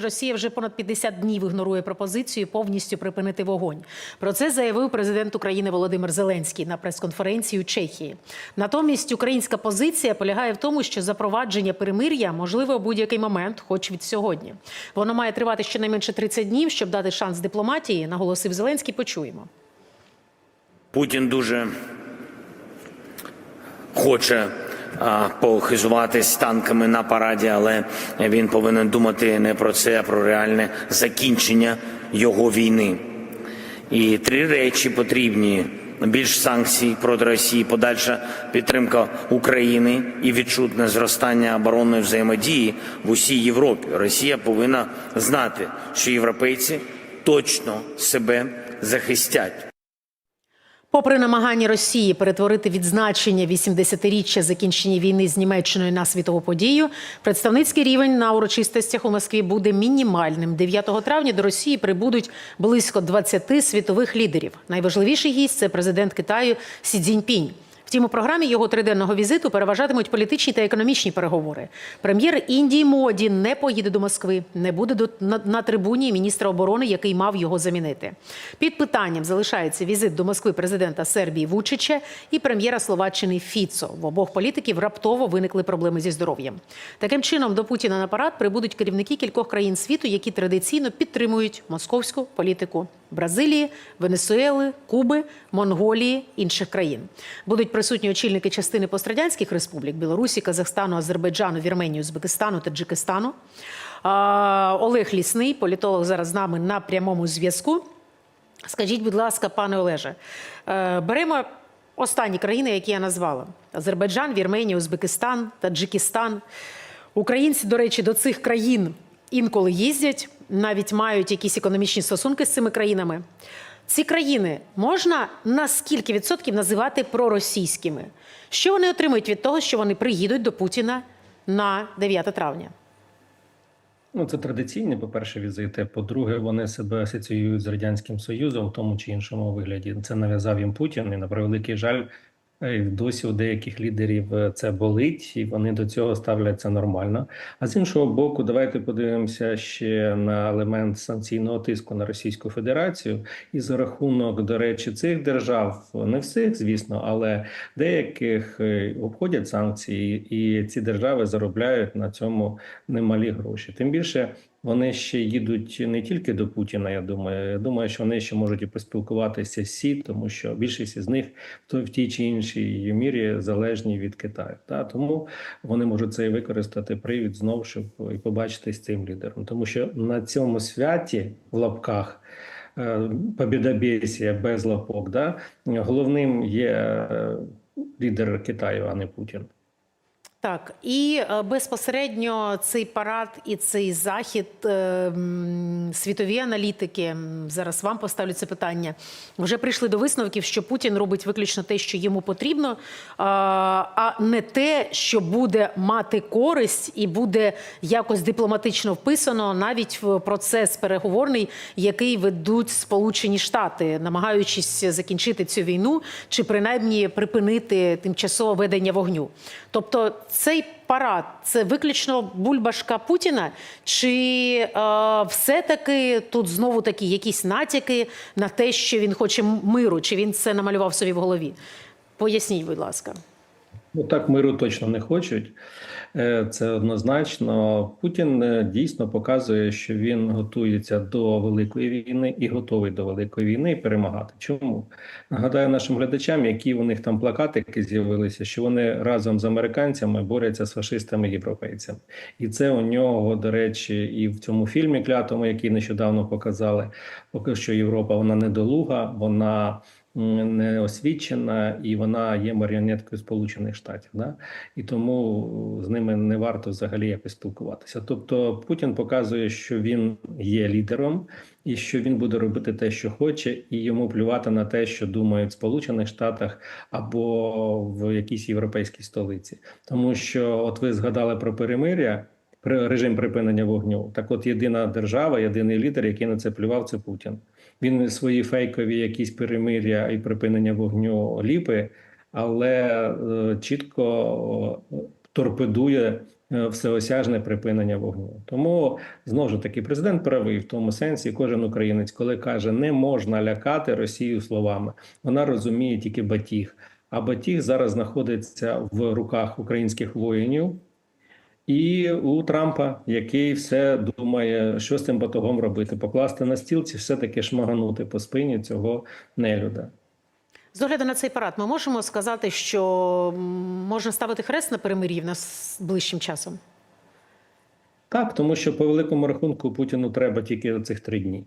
Росія вже понад 50 днів ігнорує пропозицію повністю припинити вогонь. Про це заявив президент України Володимир Зеленський на прес-конференції у Чехії. Натомість українська позиція полягає в тому, що запровадження перемир'я можливе у будь-який момент, хоч від сьогодні. Воно має тривати щонайменше 30 днів, щоб дати шанс дипломатії, наголосив Зеленський. Почуємо. Путін дуже хоче похизуватись танками на параді, але він повинен думати не про це, а про реальне закінчення його війни. І три речі потрібні: більш санкцій проти Росії, подальша підтримка України і відчутне зростання оборонної взаємодії в усій Європі. Росія повинна знати, що європейці точно себе захистять. Попри намагання Росії перетворити відзначення 80-річчя закінчення війни з Німеччиною на світову подію, представницький рівень на урочистостях у Москві буде мінімальним. 9 травня до Росії прибудуть близько 20 світових лідерів. Найважливіший гість це президент Китаю Сі Цзіньпінь. Втім, у програмі його триденного візиту переважатимуть політичні та економічні переговори. Прем'єр Індії Моді не поїде до Москви, не буде до, на, на трибуні міністра оборони, який мав його замінити. Під питанням залишається візит до Москви президента Сербії Вучича і прем'єра Словаччини Фіцо. В обох політиків раптово виникли проблеми зі здоров'ям. Таким чином, до Путіна на парад прибудуть керівники кількох країн світу, які традиційно підтримують московську політику. Бразилії, Венесуели, Куби, Монголії, інших країн будуть присутні очільники частини пострадянських республік Білорусі, Казахстану, Азербайджану, Вірменії, Узбекистану, Таджикистану. Олег Лісний, політолог, зараз з нами на прямому зв'язку. Скажіть, будь ласка, пане Олеже, е, беремо останні країни, які я назвала: Азербайджан, Вірменія, Узбекистан, Таджикистан. Українці, до речі, до цих країн інколи їздять, навіть мають якісь економічні стосунки з цими країнами. Ці країни можна на скільки відсотків називати проросійськими? Що вони отримують від того, що вони приїдуть до Путіна на 9 травня? Ну, це традиційні, по-перше, візити. По-друге, вони себе асоціюють з радянським союзом в тому чи іншому вигляді. Це нав'язав їм Путін, і на превеликий жаль, досі у деяких лідерів е, це болить, і вони до цього ставляться нормально. А з іншого боку, давайте подивимося ще на елемент санкційного тиску на Російську Федерацію. І за рахунок, до речі, цих держав, не всіх, звісно, але деяких е, обходять санкції, і ці держави заробляють на цьому немалі гроші. Тим більше. Вони ще їдуть не тільки до Путіна. Я думаю, я думаю, що вони ще можуть і поспілкуватися з Сі, тому що більшість із них в тій чи іншій мірі залежні від Китаю. Та тому вони можуть це і використати привід знову, щоб і побачити з цим лідером, тому що на цьому святі в лапках. е, Побідобєсія без лапок, да головним є е, лідер Китаю, а не Путін. Так, і е, безпосередньо цей парад і цей захід е, світові аналітики зараз вам поставлю це питання. Вже прийшли до висновків, що Путін робить виключно те, що йому потрібно, а, а не те, що буде мати користь і буде якось дипломатично вписано навіть в процес переговорний, який ведуть Сполучені Штати, намагаючись закінчити цю війну чи принаймні припинити тимчасове ведення вогню. Тобто цей парад це виключно бульбашка Путіна, чи е, все-таки тут знову такі якісь натяки на те, що він хоче миру, чи він це намалював собі в голові? Поясніть, будь ласка. Ну так миру точно не хочуть. Е, Це однозначно. Путін е, дійсно показує, що він готується до великої війни і готовий до великої війни і перемагати. Чому нагадаю нашим глядачам, які у них там плакатики з'явилися, що вони разом з американцями борються з фашистами європейцями, і це у нього до речі, і в цьому фільмі клятому, який нещодавно показали, поки що Європа вона недолуга, вона не освічена і вона є маріонеткою Сполучених Штатів. Да? І тому з ними не варто взагалі якось спілкуватися. Тобто Путін показує, що він є лідером і що він буде робити те, що хоче, і йому плювати на те, що думають в Сполучених Штатах або в якійсь європейській столиці. Тому що, от ви згадали про перемиря. Режим припинення вогню. Так, от єдина держава, єдиний лідер, який на це плював, це Путін. Він свої фейкові якісь перемиря і припинення вогню ліпи, але е, чітко е, торпедує е, всеосяжне припинення вогню. Тому знову ж таки президент правий в тому сенсі, кожен українець, коли каже, не можна лякати Росію словами, вона розуміє тільки батіг. А батіг зараз знаходиться в руках українських воїнів. І у Трампа, який все думає, що з цим батогом робити, покласти на стіл чи все-таки шмаганути по спині цього нелюда. З огляду на цей парад, ми можемо сказати, що можна ставити хрест на перемир'ї в нас ближчим часом. Так, тому що по великому рахунку Путіну треба тільки цих три дні.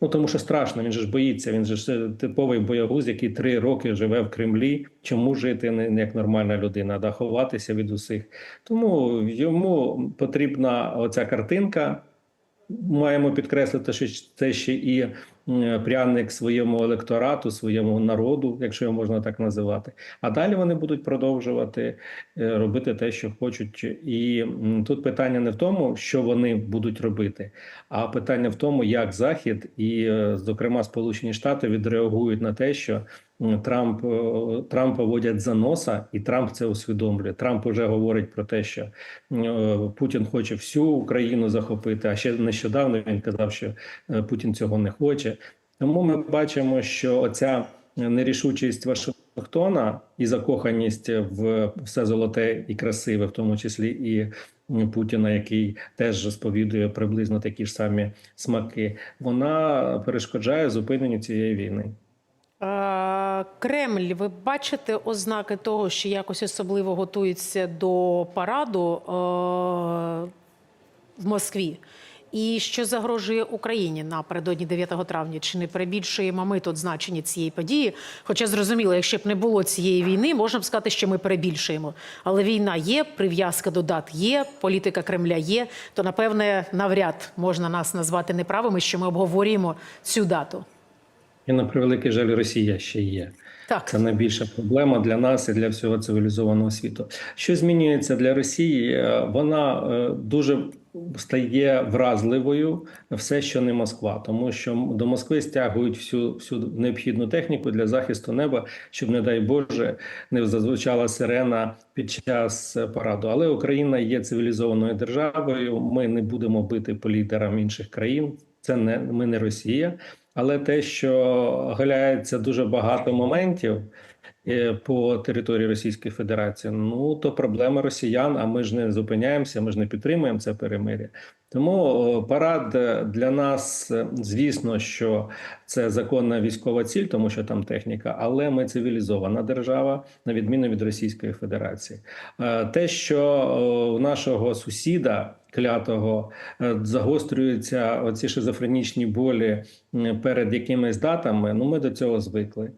Ну тому що страшно, він же ж боїться. Він же ж е, типовий боягуз, який три роки живе в Кремлі. Чому жити не, як нормальна людина, а ховатися від усіх. Тому йому потрібна оця картинка. Маємо підкреслити, що це ще і пряник своєму електорату, своєму народу, якщо його можна так називати. А далі вони будуть продовжувати е, робити те, що хочуть. І тут питання не в тому, що вони будуть робити, а питання в тому, як Захід і, е, зокрема, Сполучені Штати відреагують на те, що Трамп е, Трампа водять за носа, і Трамп це усвідомлює. Трамп уже говорить про те, що е, Путін хоче всю Україну захопити. А ще нещодавно він казав, що е, Путін цього не хоче. Тому ми бачимо, що оця нерішучість Вашингтона і закоханість в все золоте і красиве, в тому числі і Путіна, який теж сповідує приблизно такі ж самі смаки, вона перешкоджає зупиненню цієї війни. Кремль, ви бачите ознаки того, що якось особливо готується до параду е, в Москві? І що загрожує Україні напередодні 9 травня? Чи не перебільшуємо ми тут значення цієї події? Хоча зрозуміло, якщо б не було цієї війни, можна б сказати, що ми перебільшуємо. Але війна є, прив'язка до дат є, політика Кремля є. То напевне навряд можна нас назвати неправими, що ми обговорюємо цю дату. І на превеликий жаль, Росія ще є. Так, Це найбільша проблема для нас і для всього цивілізованого світу. Що змінюється для Росії? Е, Вона е, дуже стає вразливою все, що не Москва, тому що до Москви стягують всю всю необхідну техніку для захисту неба, щоб, не дай Боже, не зазвучала сирена під час параду. Але Україна є цивілізованою державою. Ми не будемо бити по лідерам інших країн. Це не ми не Росія. Але те, що галяється дуже багато моментів е, по території Російської Федерації, ну то проблема росіян. А ми ж не зупиняємося, ми ж не підтримуємо це перемир'я. Тому парад для нас, е, звісно, що це законна військова ціль, тому що там техніка, але ми цивілізована держава, на відміну від Російської Федерації. Е, Те, що у нашого сусіда клятого е, загострюються оці шизофренічні болі перед якимись датами. Ну ми до цього звикли.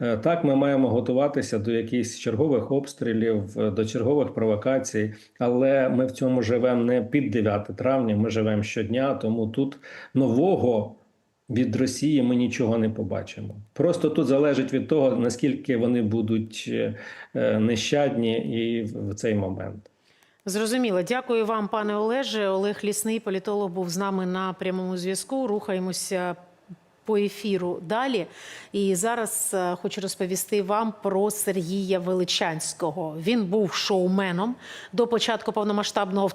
Е, Так, ми маємо готуватися до якихось чергових обстрілів, е, до чергових провокацій, але ми в цьому живемо не під 9 травня. Ми живемо щодня, тому тут нового. Від Росії ми нічого не побачимо. Просто тут залежить від того, наскільки вони будуть нещадні і в цей момент. Зрозуміло. Дякую вам, пане Олеже. Олег Лісний, політолог, був з нами на прямому зв'язку. Рухаємося по ефіру далі. І зараз е, хочу розповісти вам про Сергія Величанського. Він був шоуменом до початку повномасштабного.